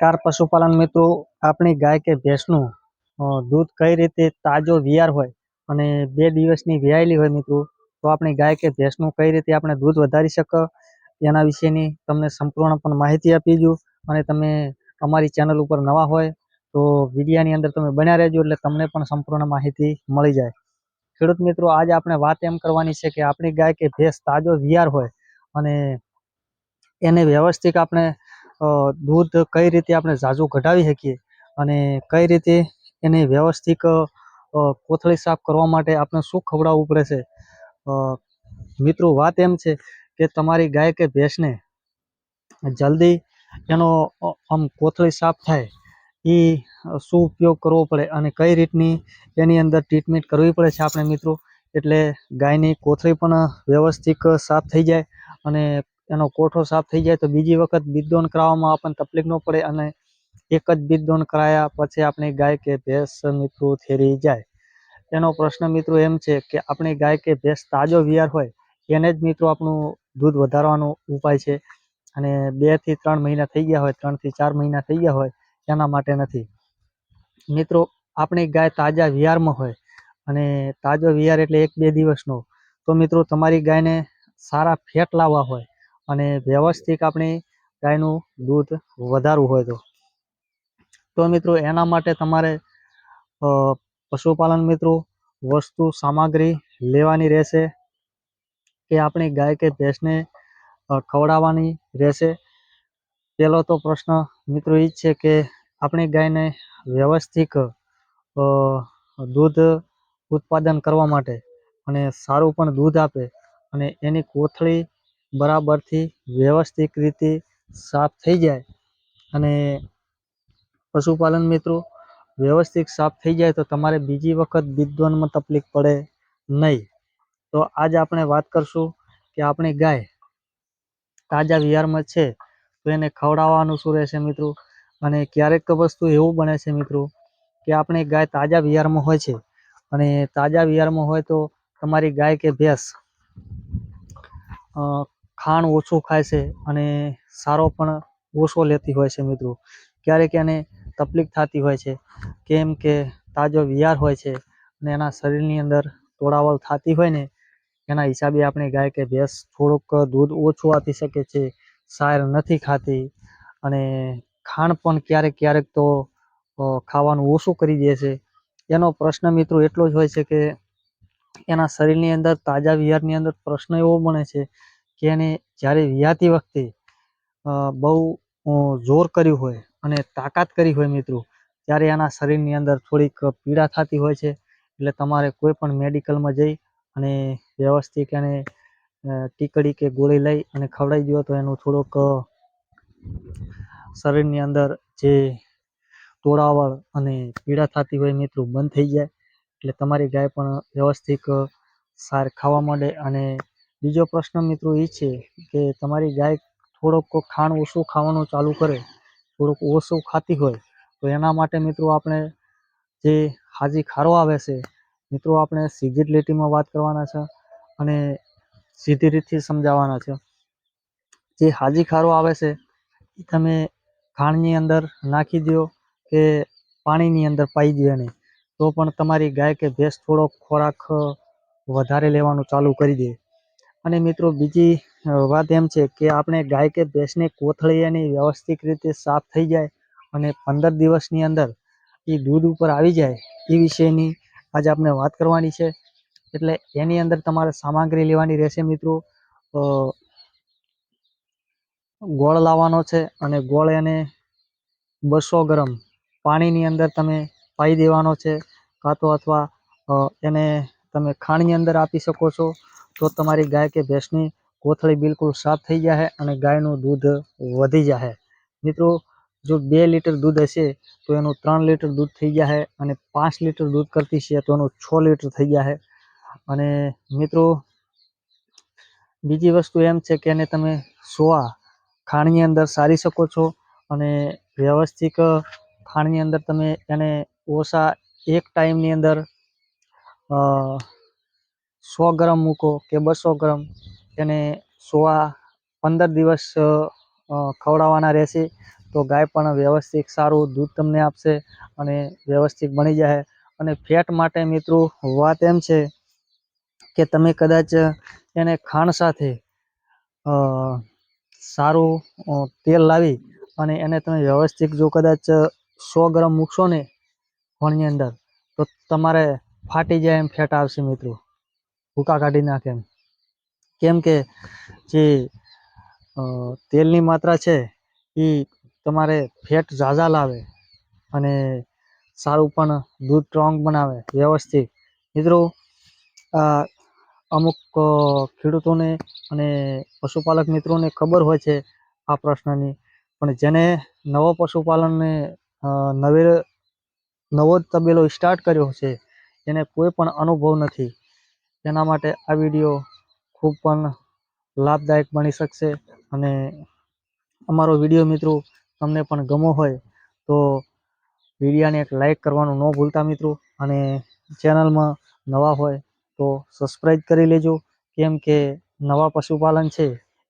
નમસ્કાર પશુપાલન મિત્રો. આપણી ગાય કે ભેંસનું દૂધ કઈ રીતે તાજો વિયાર હોય અને બે દિવસની વિયાયેલી હોય મિત્રો, તો આપણી ગાય કે ભેંસનું કઈ રીતે આપણે દૂધ વધારી શકે, એના વિશેની તમને સંપૂર્ણ પણ માહિતી આપી દઉં અને તમે અમારી ચેનલ ઉપર નવા હોય, તો વિડીયાની અંદર તમે બન્યા રહેજો, એટલે તમને પણ સંપૂર્ણ માહિતી મળી જાય. ખેડૂત મિત્રો, આજે આપણે વાત એમ કરવાની છે કે આપણી ગાય કે ભેંસ તાજો વિયાર હોય અને એને વ્યવસ્થિત આપણે દૂધ કઈ રીતે આપણે ઝાઝું ઘટાડી શકીએ અને કઈ રીતે એને વ્યવસ્થિત કોથળી સાફ કરવા માટે આપણે શું ખવડાવવું પડે છે? મિત્રો, વાત એમ છે કે તમારી ગાય કે ભેંસને જલ્દી એનો આમ કોથળી સાફ થાય, એ શું ઉપયોગ કરવો પડે અને કઈ રીતની એની અંદર ટ્રીટમેન્ટ કરવી પડે છે આપણે મિત્રો? એટલે ગાયની કોથળી પણ વ્યવસ્થિત સાફ થઈ જાય અને એનો કોઠો સાફ થઈ જાય તો બીજી વખત બીજદોન કરાવવામાં આપણને તકલીફ ન પડે અને એક જ બીજદોન કરાયા પછી આપણી ગાય કે ભેંસ મિત્રો થેરી જાય. એનો પ્રશ્ન મિત્રો એમ છે કે આપણી ગાય કે ભેંસ તાજો વિયાર હોય એને જ મિત્રો આપણું દૂધ વધારવાનો ઉપાય છે. અને બેથી ત્રણ મહિના થઈ ગયા હોય ત્રણથી ચાર મહિના થઈ ગયા હોય એના માટે નથી. મિત્રો, આપણી ગાય તાજા વિયારમાં હોય અને તાજો વિયાર એટલે એક બે દિવસનો. તો મિત્રો, તમારી ગાયને સારા ફેટ લાવવા હોય અને વ્યવસ્થિત આપણી ગાયનું દૂધ વધારવું હોય તો. તો મિત્રો, એના માટે તમારે પશુપાલન મિત્રો, વસ્તુ, સામગ્રી લેવાની રહેશે કે આપણી ગાય કે ભેંસને ખવડાવવાની રહેશે. પહેલો તો પ્રશ્ન મિત્રો એ છે કે આપણી ગાયને વ્યવસ્થિત દૂધ ઉત્પાદન કરવા માટે અને સારું પણ દૂધ આપે અને એની કોથળી બરાબરથી વ્યવસ્થિત રીતે સાફ થઈ જાય અને પશુપાલન મિત્રો, વ્યવસ્થિત સાફ થઈ જાય તો તમારે બીજી વખત વિદ્વાનમાં તકલીફ પડે નહીં. તો આજ આપણે વાત કરશું કે આપણી ગાય તાજા વિહારમાં છે તો એને ખવડાવવાનું શું રહેશે મિત્રો? અને ક્યારેક તો વસ્તુ એવું બને છે મિત્રો કે આપણી ગાય તાજા વિહારમાં હોય છે અને તાજા વિહારમાં હોય તો તમારી ગાય કે ભેંસ ખાણ ઓછું ખાય છે અને સારો પણ ઓછો લેતી હોય છે મિત્રો. ક્યારેક એને તકલીફ થતી હોય છે. કેમ કે તાજો વિયાર હોય છે અને એના શરીરની અંદર તોડાવળ થતી હોય ને, એના હિસાબે આપણે ગાય કે ભેંસ થોડુંક દૂધ ઓછું આપી શકે છે સાર નથી ખાતી અને ખાણ પણ ક્યારેક ક્યારેક તો ખાવાનું ઓછું કરી દે છે. એનો પ્રશ્ન મિત્રો એટલો જ હોય છે કે એના શરીરની અંદર તાજા વિહારની અંદર પ્રશ્ન એવો બને છે કે એને જ્યારે વ્યાતી વખતે બહુ જોર કર્યું હોય અને તાકાત કરી હોય મિત્રો, ત્યારે એના શરીરની અંદર થોડીક પીડા થતી હોય છે. એટલે તમારે કોઈ પણ મેડિકલમાં જઈ અને વ્યવસ્થિત એને ટીકડી કે ગોળી લઈ અને ખવડાવી દો તો એનું થોડુંક શરીરની અંદર જે તોળાવળ અને પીડા થતી હોય મિત્રો બંધ થઈ જાય. એટલે તમારી ગાય પણ વ્યવસ્થિત સાર ખાવા માંડે અને બીજો પ્રશ્ન મિત્રો એ છે કે તમારી ગાય થોડોક ખાણ ઓછું ખાવાનું ચાલુ કરે, થોડુંક ઓછું ખાતી હોય, તો એના માટે મિત્રો આપણે જે હાજી ખારો આવે છે, મિત્રો આપણે સીધી જ લીટીમાં વાત કરવાના છે અને સીધી રીતથી સમજાવવાના છે. જે હાજી ખારો આવે છે, એ તમે ખાણની અંદર નાખી દો કે પાણીની અંદર પાઈ દો એને, તો પણ તમારી ગાય કે ભેંસ થોડો ખોરાક વધારે લેવાનું ચાલુ કરી દે. અને મિત્રો બીજી વાત એમ છે કે આપણે ગાય કે ભેંસને કોથળી એની વ્યવસ્થિત રીતે સાફ થઈ જાય અને પંદર દિવસની અંદર એ દૂધ ઉપર આવી જાય એ વિશેની આજે આપણે વાત કરવાની છે. એટલે એની અંદર તમારે સામગ્રી લેવાની રહેશે મિત્રો ગોળ લાવવાનો છે અને ગોળ એને બસો ગ્રામ પાણીની અંદર તમે પાઈ દેવાનો છે, કાં તો અથવા એને તમે ખાણની અંદર આપી શકો છો. તો તમારી ગાય કે ભેંસની કોથળી બિલકુલ સાફ થઈ જશે અને ગાયનું દૂધ વધી જશે મિત્રો, જો બે લીટર દૂધ હશે, તો એનું ત્રણ લીટર દૂધ થઈ જશે અને પાંચ લીટર દૂધ કરતી છે તો એનું છ લીટર થઈ જશે અને મિત્રો, બીજી વસ્તુ એમ છે કે એને તમે સોવા ખાણની અંદર સારી શકો છો અને વ્યવસ્થિત ખાણની અંદર તમે એને ઓછા એક ટાઈમની અંદર સો ગ્રામ મૂકો કે બસો ગ્રામ એને સોવા પંદર દિવસ ખવડાવવાના રહેશે. તો ગાય પણ વ્યવસ્થિત સારું દૂધ તમને આપશે અને વ્યવસ્થિત બની જાય અને ફેટ માટે મિત્રો વાત એમ છે કે તમે કદાચ એને ખાંડ સાથે સારું તેલ લાવી અને એને તમે વ્યવસ્થિત જો કદાચ સો ગ્રામ મૂકશો ને ખોળની અંદર, તો તમારે ફાટી જાય એમ ફેટ આવશે મિત્રો. ભૂકા કાઢી નાખે એમ. કેમ કે જે તેલની માત્રા છે, એ તમારે ફેટ ઝાઝા લાવે અને સારું પણ દૂધ સ્ટ્રોંગ બનાવે વ્યવસ્થિત. મિત્રો, આ અમુક ખેડૂતોને અને પશુપાલક મિત્રોને ખબર હોય છે આ પ્રશ્નની. પણ જેને નવો પશુપાલનને નવે નવો તબેલો સ્ટાર્ટ કર્યો છે એને કોઈ પણ અનુભવ નથી. એના માટે આ વીડિયો ખૂબ પણ લાભદાયક બની શકશે અને અમારો વીડિયો મિત્રો તમને પણ ગમો હોય તો વિડીયાને એક લાઈક કરવાનું ન ભૂલતા મિત્રો અને ચેનલમાં નવા હોય તો સબસ્ક્રાઈબ કરી લેજો. કેમ કે નવા પશુપાલન છે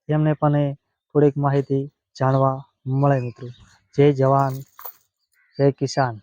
એમને પણ થોડીક માહિતી જાણવા મળે મિત્રો. જય જવાન, જય કિસાન.